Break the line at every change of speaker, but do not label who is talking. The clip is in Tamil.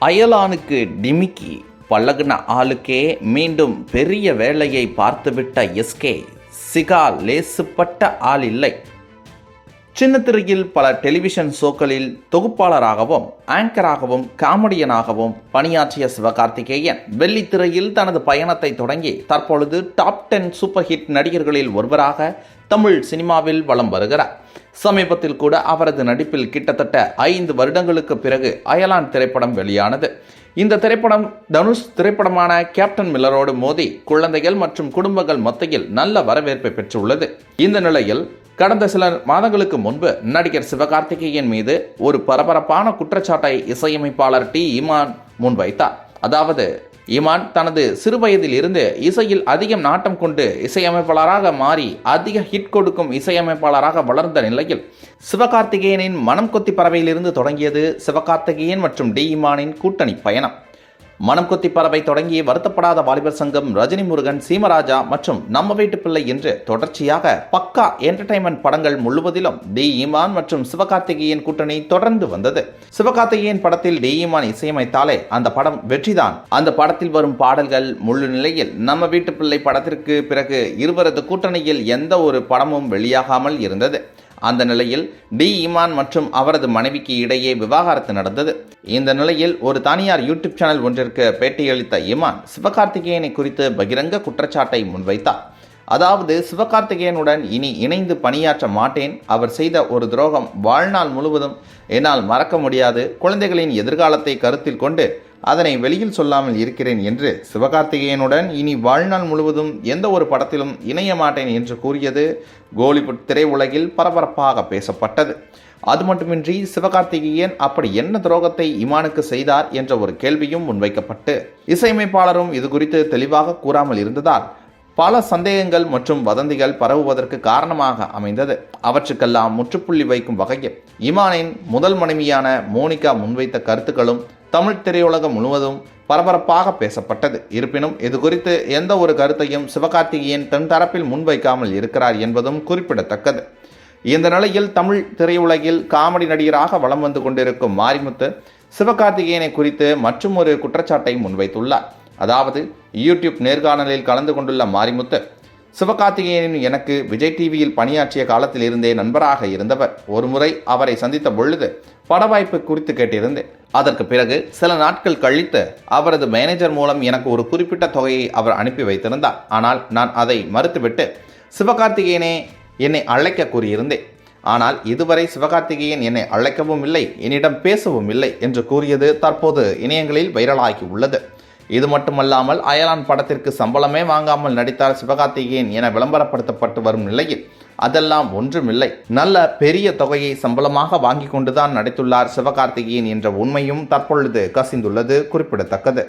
அயலானுக்கு டிமிக்கி பழகுன ஆளுக்கே மீண்டும் பெரிய வேலையை பார்த்துவிட்ட எஸ்கே சிகா லேசுப்பட்ட ஆள் இல்லை. சின்னத்திரையில் பல டெலிவிஷன் ஷோக்களில் தொகுப்பாளராகவும் ஆங்கராகவும் காமெடியனாகவும் பணியாற்றிய சிவகார்த்திகேயன் வெள்ளித்திரையில் தனது பயணத்தை தொடங்கி தற்பொழுது டாப் டென் சூப்பர் ஹிட் நடிகர்களில் ஒருவராக தமிழ் சினிமாவில் வலம் வருகிறார். சமீபத்தில் கூட அவரது நடிப்பில் கிட்டத்தட்ட ஐந்து வருடங்களுக்கு பிறகு அயலான் திரைப்படம் வெளியானது. இந்த திரைப்படம் தனுஷ் திரைப்படமான கேப்டன் மில்லரோடு மோதி குழந்தைகள் மற்றும் குடும்பங்கள் மத்தியில் நல்ல வரவேற்பை பெற்றுள்ளது. இந்த நிலையில் கடந்த சில மாதங்களுக்கு முன்பு நடிகர் சிவகார்த்திகேயன் மீது ஒரு பரபரப்பான குற்றச்சாட்டை இசையமைப்பாளர் டி. இமான் முன்வைத்தார். அதாவது இமான் தனது சிறுவயதில் இருந்து இசையில் அதிகம் நாட்டம் கொண்டு இசையமைப்பாளராக மாறி அதிக ஹிட் கொடுக்கும் இசையமைப்பாளராக வளர்ந்த நிலையில் சிவகார்த்திகேயனின் மனம் கொத்தி பறவையிலிருந்து தொடங்கியது சிவகார்த்திகேயன் மற்றும் டி இமானின் கூட்டணி பயணம். மனம் கொத்தி பறவை தொடங்கி வருத்தப்படாத வாலிபர் சங்கம் ரஜினி முருகன் சீமராஜா மற்றும் நம்ம வீட்டு பிள்ளை என்று தொடர்ச்சியாக பக்கா என்டர்டைன்மெண்ட் படங்கள் முழுவதிலும் டி ஈமான் மற்றும் சிவகார்த்திகேயன் கூட்டணி தொடர்ந்து வந்தது. சிவகார்த்திகேயன் படத்தில் டி ஈமான் இசையமைத்தாலே அந்த படம் வெற்றிதான். அந்த படத்தில் வரும் பாடல்கள் முழு நிலையில் நம்ம வீட்டு பிள்ளை படத்திற்கு பிறகு இருவரது கூட்டணியில் எந்த ஒரு படமும் வெளியாகாமல் இருந்தது. அந்த நிலையில் டி இமான் மற்றும் அவரது மனைவிக்கு இடையே விவாகரத்து நடந்தது. இந்த நிலையில் ஒரு தனியார் யூடியூப் சேனல் ஒன்றிற்கு பேட்டியளித்த இமான் சிவகார்த்திகேயனை குறித்து பகிரங்க குற்றச்சாட்டை முன்வைத்தார். அதாவது சிவகார்த்திகேயனுடன் இனி இணைந்து பணியாற்ற மாட்டேன். அவர் செய்த ஒரு துரோகம் வாழ்நாள் முழுவதும் என்னால் மறக்க முடியாது. குழந்தைகளின் எதிர்காலத்தை கருத்தில் கொண்டு அதனை வெளியில் சொல்லாமல் இருக்கிறேன் என்று சிவகார்த்திகேயனுடன் இனி வாழ்நாள் முழுவதும் எந்த ஒரு படத்திலும் இணைய மாட்டேன் என்று கூறியது கோலிவுட் திரையுலகில் பரபரப்பாக பேசப்பட்டது. அது மட்டுமின்றி சிவகார்த்திகேயன் அப்படி என்ன துரோகத்தை இமானுக்கு செய்தார் என்ற ஒரு கேள்வியும் முன்வைக்கப்பட்டு இசையமைப்பாளரும் இது குறித்து தெளிவாக கூறாமல் இருந்ததால் பல சந்தேகங்கள் மற்றும் வதந்திகள் பரவுவதற்கு காரணமாக அமைந்தது. அவற்றுக்கெல்லாம் முற்றுப்புள்ளி வைக்கும் வகையில் இமானின் முதல் மனைவியான மோனிகா முன்வைத்த கருத்துக்களும் தமிழ் திரையுலகம் முழுவதும் பரபரப்பாக பேசப்பட்டது. இருப்பினும் இது குறித்து எந்த ஒரு கருத்தையும் சிவகார்த்திகேயன் தன் தரப்பில் முன்வைக்காமல் இருக்கிறார் என்பதும் குறிப்பிடத்தக்கது. இந்த நிலையில் தமிழ் திரையுலகில் காமெடி நடிகராக வலம் வந்து கொண்டிருக்கும் மாரிமுத்து சிவகார்த்திகேயனை குறித்து மற்றும் ஒரு குற்றச்சாட்டை முன்வைத்துள்ளார். அதாவது யூடியூப் நேர்காணலில் கலந்து கொண்டுள்ள மாரிமுத்து சிவகார்த்திகேயனின் எனக்கு விஜய் டிவியில் பணியாற்றிய காலத்தில் இருந்தே நண்பராக இருந்தவர். ஒருமுறை அவரை சந்தித்த பொழுது பட வாய்ப்பு குறித்து கேட்டிருந்தேன். அதற்கு பிறகு சில நாட்கள் கழித்து அவரது மேனேஜர் மூலம் எனக்கு ஒரு குறிப்பிட்ட தொகையை அவர் அனுப்பி வைத்திருந்தார். ஆனால் நான் அதை மறுத்துவிட்டு சிவகார்த்திகேயனே என்னை அழைக்க கூறியிருந்தேன். ஆனால் இதுவரை சிவகார்த்திகேயன் என்னை அழைக்கவும் இல்லை என்னிடம் பேசவும் இல்லை என்று கூறியது தற்போது இணையங்களில் வைரலாகி உள்ளது. இது மட்டுமல்லாமல் அயலான் படத்திற்கு சம்பளமே வாங்காமல் நடித்தார் சிவகார்த்திகேயன் என விளம்பரப்படுத்தப்பட்டு வரும் நிலையில் அதெல்லாம் ஒன்றுமில்லை. நல்ல பெரிய தொகையை சம்பளமாக வாங்கி கொண்டுதான் நடித்துள்ளார் சிவகார்த்திகேயன் என்ற உண்மையும் தற்பொழுது கசிந்துள்ளது குறிப்பிடத்தக்கது.